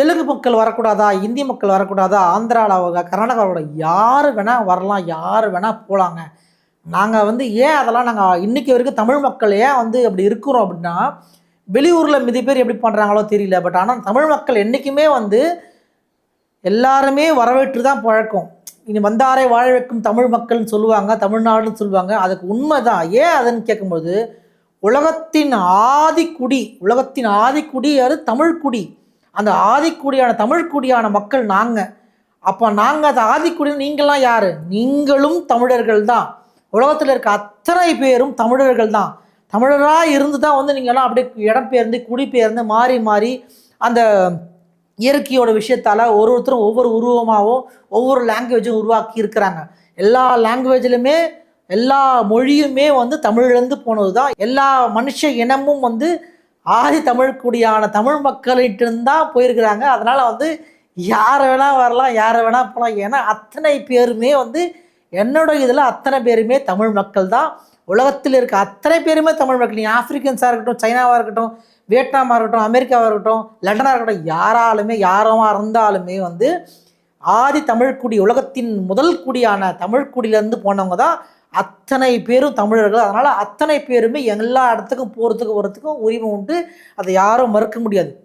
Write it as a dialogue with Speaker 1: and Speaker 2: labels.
Speaker 1: தெலுங்கு மக்கள் வரக்கூடாதா இந்தி மக்கள் வரக்கூடாதா ஆந்திராவில் கர்நாடகா வரக்கூடாது யார் வேணால் வரலாம் யார் வேணால் போகலாங்க நாங்கள் வந்து ஏன் அதெல்லாம் நாங்கள் இன்றைக்கி வரைக்கும் தமிழ் மக்கள் ஏன் வந்து அப்படி இருக்கிறோம் அப்படின்னா வெளியூரில் மிதி பேர் எப்படி பண்ணுறாங்களோ தெரியல பட் ஆனால் தமிழ் மக்கள் என்றைக்குமே வந்து எல்லாருமே வரவேற்று தான் பழக்கம். இனி வந்தாரை வாழ வைக்கும் தமிழ் மக்கள்னு சொல்லுவாங்க தமிழ்நாடுன்னு சொல்லுவாங்க அதுக்கு உண்மை தான் ஏன் அதுன்னு கேட்கும்போது உலகத்தின் ஆதிக்குடி உலகத்தின் ஆதிக்குடி அது தமிழ்குடி. அந்த ஆதிக்குடியான தமிழ்குடியான மக்கள் நாங்கள் அப்போ நாங்கள் அதை ஆதிக்குடி நீங்களாம் யார்? நீங்களும் தமிழர்கள் தான். உலகத்தில் இருக்க அத்தனை பேரும் தமிழர்கள் தான். தமிழராக இருந்து தான் வந்து நீங்கள்லாம் அப்படியே இடம்பெயர்ந்து குடிபெயர்ந்து மாறி மாறி அந்த இயற்கையோட விஷயத்தால் ஒரு ஒருத்தரும் ஒவ்வொரு உருவமாகவும் ஒவ்வொரு லாங்குவேஜும் உருவாக்கி இருக்கிறாங்க. எல்லா லாங்குவேஜ்லையுமே எல்லா மொழியுமே வந்து தமிழ்லேருந்து போனது தான் எல்லா மனுஷ இனமும் வந்து ஆதி தமிழ் குடியான தமிழ் மக்கள்கிட்ட தான் போயிருக்கிறாங்க. அதனால் வந்து யாரை வேணால் வரலாம் யாரை வேணால் போகலாம் ஏன்னா அத்தனை பேருமே வந்து என்னோட இதில் அத்தனை பேருமே தமிழ் மக்கள் தான். உலகத்தில் இருக்க அத்தனை பேருமே தமிழ் மக்கள். நீங்கள் ஆப்பிரிக்கன்ஸாக இருக்கட்டும் சைனாவாக இருக்கட்டும் வியட்நாமாக இருக்கட்டும் அமெரிக்காவாக இருக்கட்டும் லண்டனாக இருக்கட்டும் யாராலுமே யாரமாக இருந்தாலுமே வந்து ஆதி தமிழ்க்குடி உலகத்தின் முதல் குடியான தமிழ்க்குடியிலேருந்து போனவங்க தான் அத்தனை பேரும் தமிழர்கள். அதனால் அத்தனை பேருமே எல்லா இடத்துக்கும் போகிறதுக்கு வரத்துக்கும் உரிமை உண்டு. அதை யாரும் மறுக்க முடியாது.